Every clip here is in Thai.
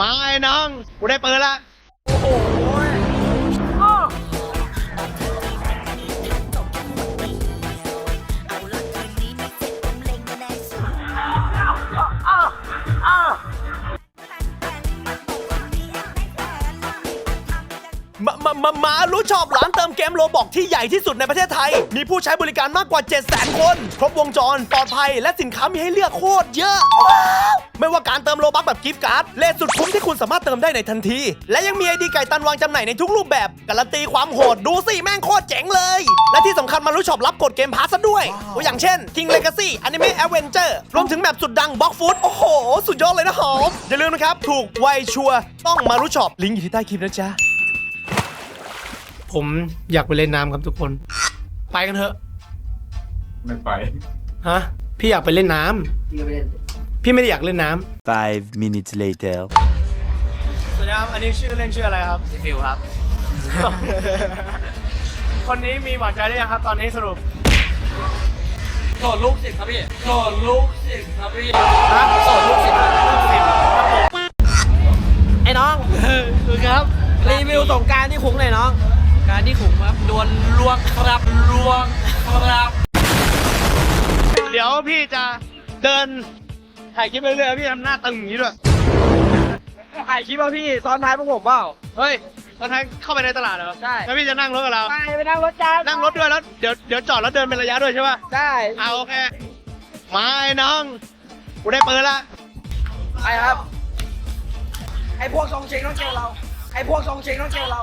มาไอ้น้อง กูได้ปืนละ โอ้โห มามารู้ชอบร้านเติมเกมโลบอกที่ใหญ่ที่สุดในประเทศไทย มีผู้ใช้บริการมากกว่า 7 0 0 0 0 0 คน ครบวงจร ปลอดภัย และสินค้ามีให้เลือกโคตรเยอะว้าวไม่ว่าการเติมโลบัคแบบกิฟต์การ์ดเลทสุดคุ้มที่คุณสามารถเติมได้ในทันที และยังมีไอดีไก่ตันวางจำหน่ายในทุกรูปแบบ การันตีความโหดดูสิแม่งโคตรเจ๋งเลย และที่สำคัญมารู้ชอบรับกดเกมพาสซะด้วยตัวอย่างเช่น King Legacy Anime Adventure รวมถึงแมปสุดดังบล็อกฟุตโอ้โห สุดยอดเลยนะหอมอย่าลืมนะครับถูกไวชัวต้องมารู้ชอบลิงก์อยู่ที่ใต้คลิปนะจ๊ะ ผมอยากไปเล่นน้ำครับทุกคน ไปกันเถอะ ไม่ไป ฮะ พี่อยากไปเล่นน้ำพี่ไม่ได้อยากเล่นน้ Five minutes later. ำสวัสดีครับ อันนี้ชื่อเล่นชื่ออะไรครับ ฟิวครับ คนนี้มีหวานใจหรือยังครับ ตอนนี้สรุป โสดลูกศิษย์ครับพี่โสดลูกศิษย์ครับพี่ฮะโสดลูกศิษย์ลูกศิษย์ครับผมไอ้น้อง คือครับ รีวิวสงกรารที่คุ้งเลยน้อง การที่คุ้งครับดวลลวงครับลวงครับ เดี๋ยวพี่จะเดินถ่ายคลิปไปเรื่อยๆพี่ทำหน้าตึงอย่างนี้ด้วยถ่ายคลิปป่ะพี่ซ้อนท้ายพวกผมเปล่าเฮ้ยตอนท้ายเข้าไปในตลาดเหรอใช่แล้วพี่จะนั่งรถกับเราไปไปนั่งรถจ้านั่งรถด้วยแล้วเดี๋ยวเดี๋ยวจอดแล้วเดินเป็นระยะด้วยใช่ป่ะใช่เอาโอเคมาไอ้น้องกูได้ปืนละไปครับไอ้พวกทรงเชงต้องเจอเราไอ้พวกทรงเชงต้องเจอเรา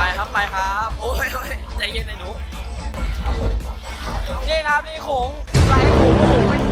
ไปครับไปครับ โอ้ยโอ้ยใจเย็นไอ้หนู นี่ครับนี่โขงไรโขงโอ้โห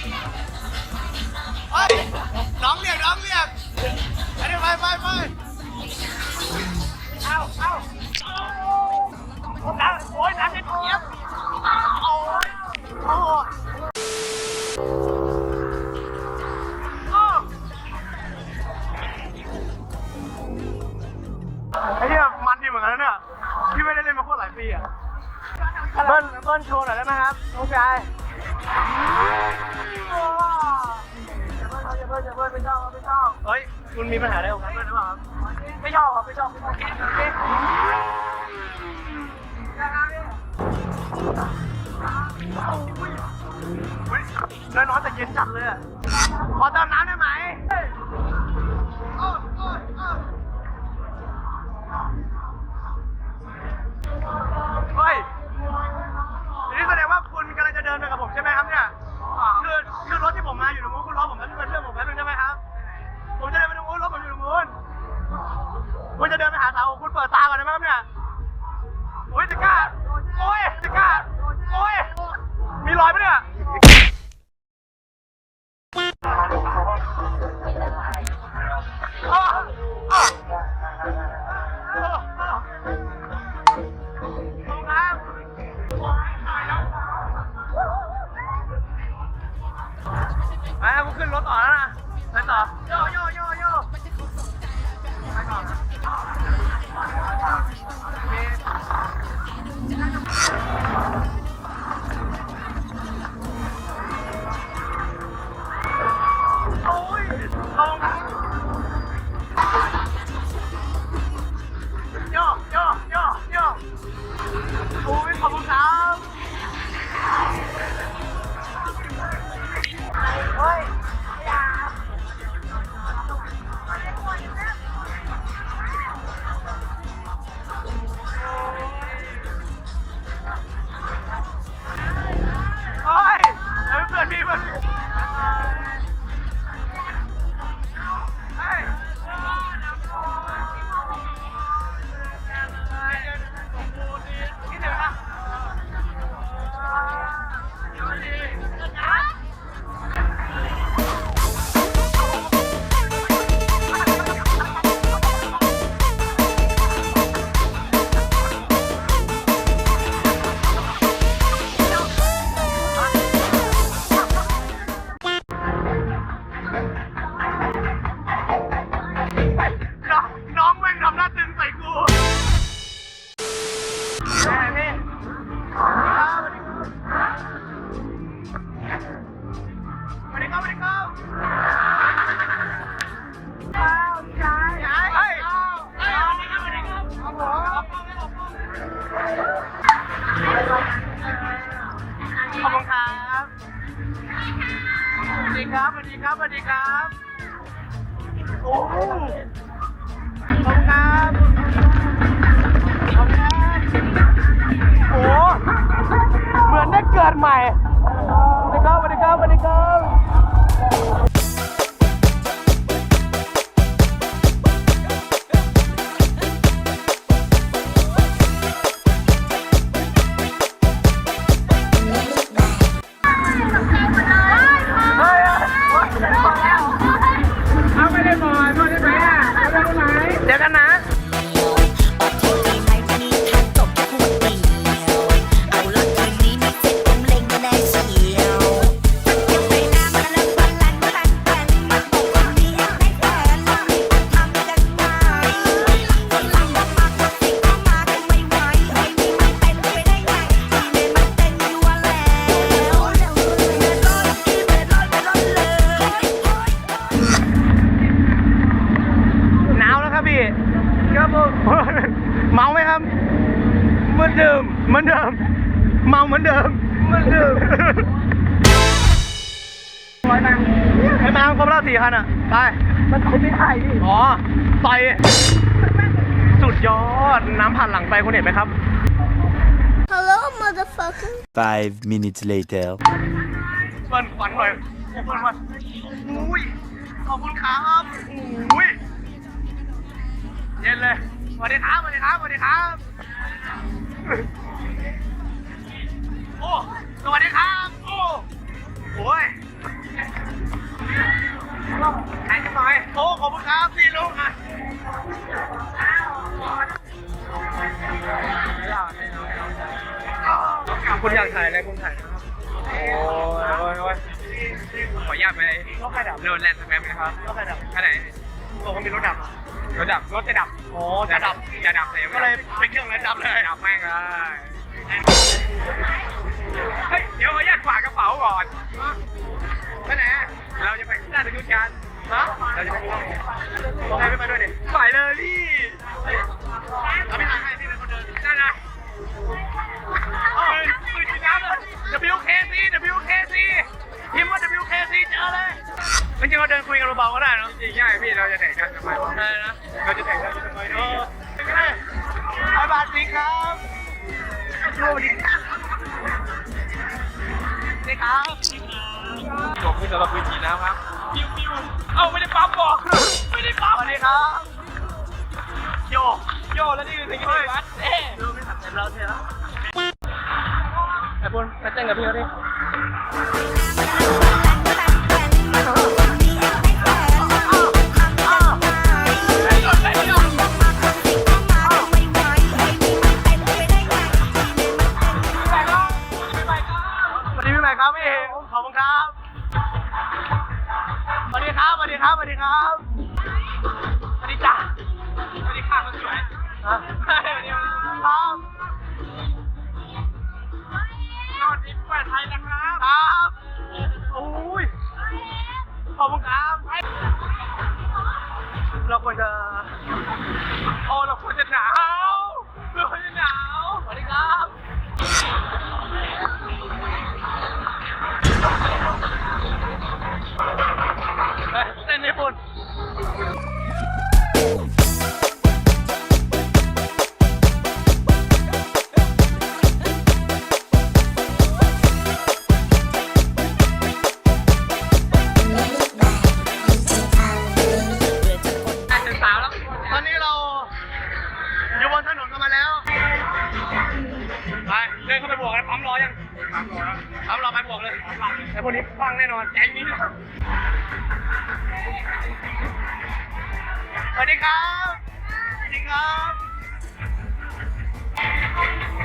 เฮ้ยน้องเรียกน้องเรียกไปดิไปไปไปไอ้เนี่ยมันดีเหมือนกันนะเนี่ยพี่ไม่ได้เล่นมาโคตรหลายปีอะเบิ้ลเบิ้ลโชว์หน่อยได้ไหมครับน้องชาย คุณมีปัญหาอะไรของผมด้วยหรือเปล่าครับไม่ชอบครับไม่ชอบน้อยน้อยแต่เย็นจัดเลยขอเติมน้ำได้ไหมเฮ้ยนี่แสดงว่าคุณกำลังจะเดินไปกับผมใช่ไหมครับเนี่ย ไปครับกูขึ้นรถต่อแล้วนะไปต่อโยโยโยโยไปต่อโอ้ยลง ครบแล้วสี่คันอะ ไป มันคนไม่ได้พี่อ๋อต่อยสุดยอด น้ำผ่านหลังไปคุณเห็นไหมครับ Hello motherfucker Five minutes later. เปิ้ลขวัญหน่อยเปิ้ลมาอุ้ยขอบคุณครับอุ้ยเย็นเลยสวัสดีครับสวัสดีครับสวัสดีครับ โอ้ สวัสดีครับ โอ้โอ้ย ใครกันหน่อยโอ้ขอบคุณครับพี่ลุงอะคุณอยากถ่ายอะไรคุณถ่ายนะครับโอ้ยโอ้ยโอ้ยขออนุญาตไปรถใครดับโดนแลนด์สแปมไหมครับรถใครดับแค่ไหนบอกว่ามีรถดับรถดับรถจะดับโอ้จะดับจะดับเลยก็เลยเป็นเครื่องแล้วดับเลยดับแม่งเลยเฮ้ยเดี๋ยวขออนุญาตฝากกระเป๋าก่อนไปไหนเราจะาตะยุทธกันฮะเราจะไปที่ไหนบอกให้ไม่ไปด้วยดิไปเลยพี่เอาพี่ทางให้พี่เป็นคนเดินได้เลยคือจริงๆเลย WKC WKC พิมพ์ว่า WKC เจอเลยจริงๆเราเดินคุยกันเบาๆก็ได้เนอะจริงใช่พี่เราจะแข่งกันทำไมได้นะเราจะแข่งกันทำไมเออก็ได้บายบายสิครับสวัสดีครับดีครับจบที่สำหรับพื้นที่นะครับ เอาไม่ได้ปั๊มบอกไม่ได้ปั๊มสวัสดีครับ โยโยแล้วนี่คือสิ่งที่วัดเอ๊ะดูไม่ทำเต็มแล้วเท่แล้วไอ้ปุ้นไปเต้นกับพี่เขาดิ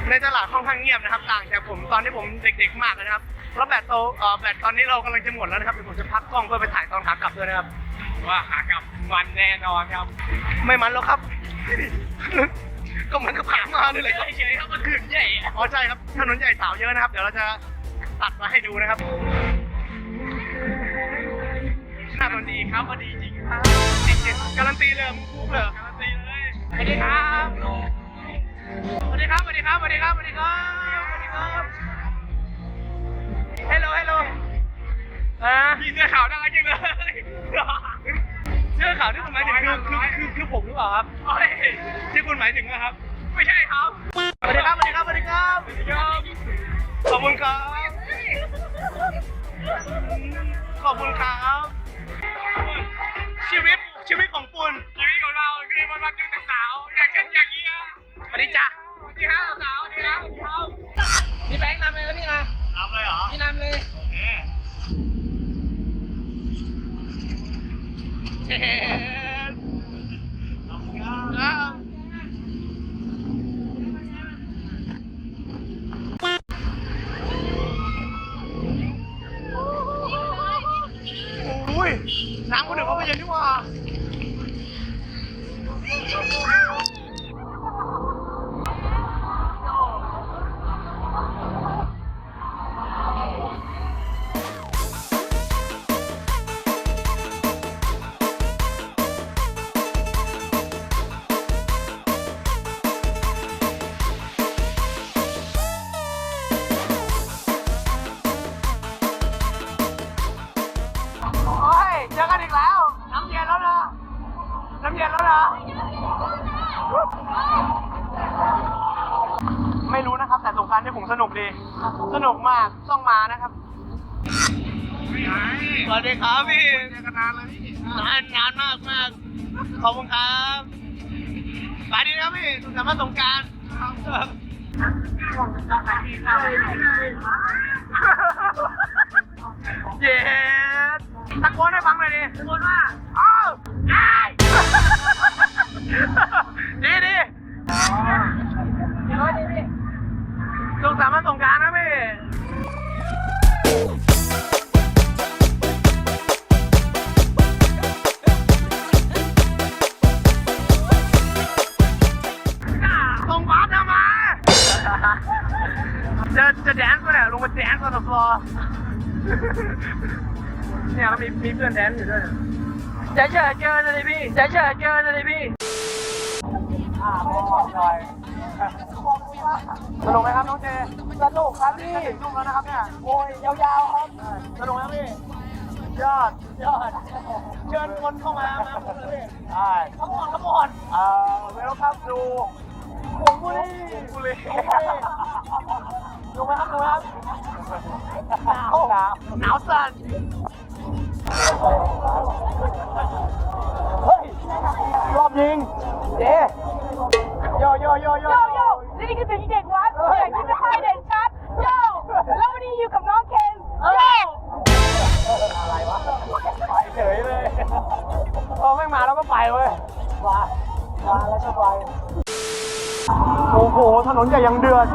ในตลาดค่อนข้างเงียบนะครับ ต่างจากผมตอนที่ผมเด็กๆมากเลยนะครับแล้วแบตโตเอ่อแบตตอนนี้เรากำลังจะหมดแล้วนะครับเดี๋ยวผมจะพักกล้องเพื่อไปถ่ายตอนขากลับด้วยนะครับ ว่าหากลับวันแน่นอนครับ ไม่มันแล้วครับ ก็เหมือนกับผ่านมาเลยเลยครับเฉยๆครับมันถึงใหญ่อะอ๋อใช่ครับถนนใหญ่สาวเยอะนะครับ เดี๋ยวเราจะตัดมาให้ดูนะครับหน้ามันดีครับมันดีจริงครับจริงๆการันตีเลยมึงพูดเลยการันตีเลยสวัสดีครับ สวัสดีครับสวัสดีครับสวัสดีครับสวัสดีครับสวัสดีครับฮัลโหลฮัลโหลอ่าพี่เสื้อขาวน่ารักจังเลยเสื้อขาวที่คุณหมายถึงคือคือคือคือผมหรือเปล่าครับโอ้ยที่คุณหมายถึงนะครับ ไม่ใช่ครับสวัสดีครับสวัสดีครับสวัสดีครับสวัสดีครับขอบคุณครับขอบคุณครับ วัสดีจ้าสวัสดีครับสาวสวัสดีครับ มากต้องมานะครับสวัสดีครับพี่เจอกันนานเลยพี่นานนานมากมากขอบคุณครับสวัสดีครับพี่สุขสันต์สงกรารเย้ตะโกนให้ฟังหน่อยดิตะโกนว่าอ้าวไอ้า ยดีดีสุขสันสงกรารนะพี่ส่งบาสทำไมจะจะแดนซ์ไปไหนลงมาแดนซ์บนฟลอร์เนี่ยแล้วมีมีเพื่อนแดนซ์อยู่ด้วยจะเจอเจอเลยพี่จะเจอเจอเลยพี่ สนุกไหมครับน้องเจสนุกครับพี่นุ่มแล้วนะครับเนี่ยโอ้ยยาวๆครับสนุกไหมพี่ ยอดยอดเชิญคนเข้ามามาพูดเลยพี่ได้ขมอนขมอนเอ่อเวลคัมดูผงบุรีผงบุรีดูไหมครับดูไหมครับหนาวาหนาวสั่นเฮ้ยรอบยิงเจ๊โยโยโยโยโยโย่ นี่คือสิ่งที่เด็กวัดเด็กที่ไม่ค่อยเด่นชัดโยแล้ววันนี้อยู่กับน้องเคนโยไปเฉยเลยเออไม่งมาแล้วก็ไปเว้ยมามาแล้วก็ไปโอ้โหถนนใหญ่ยังเดือด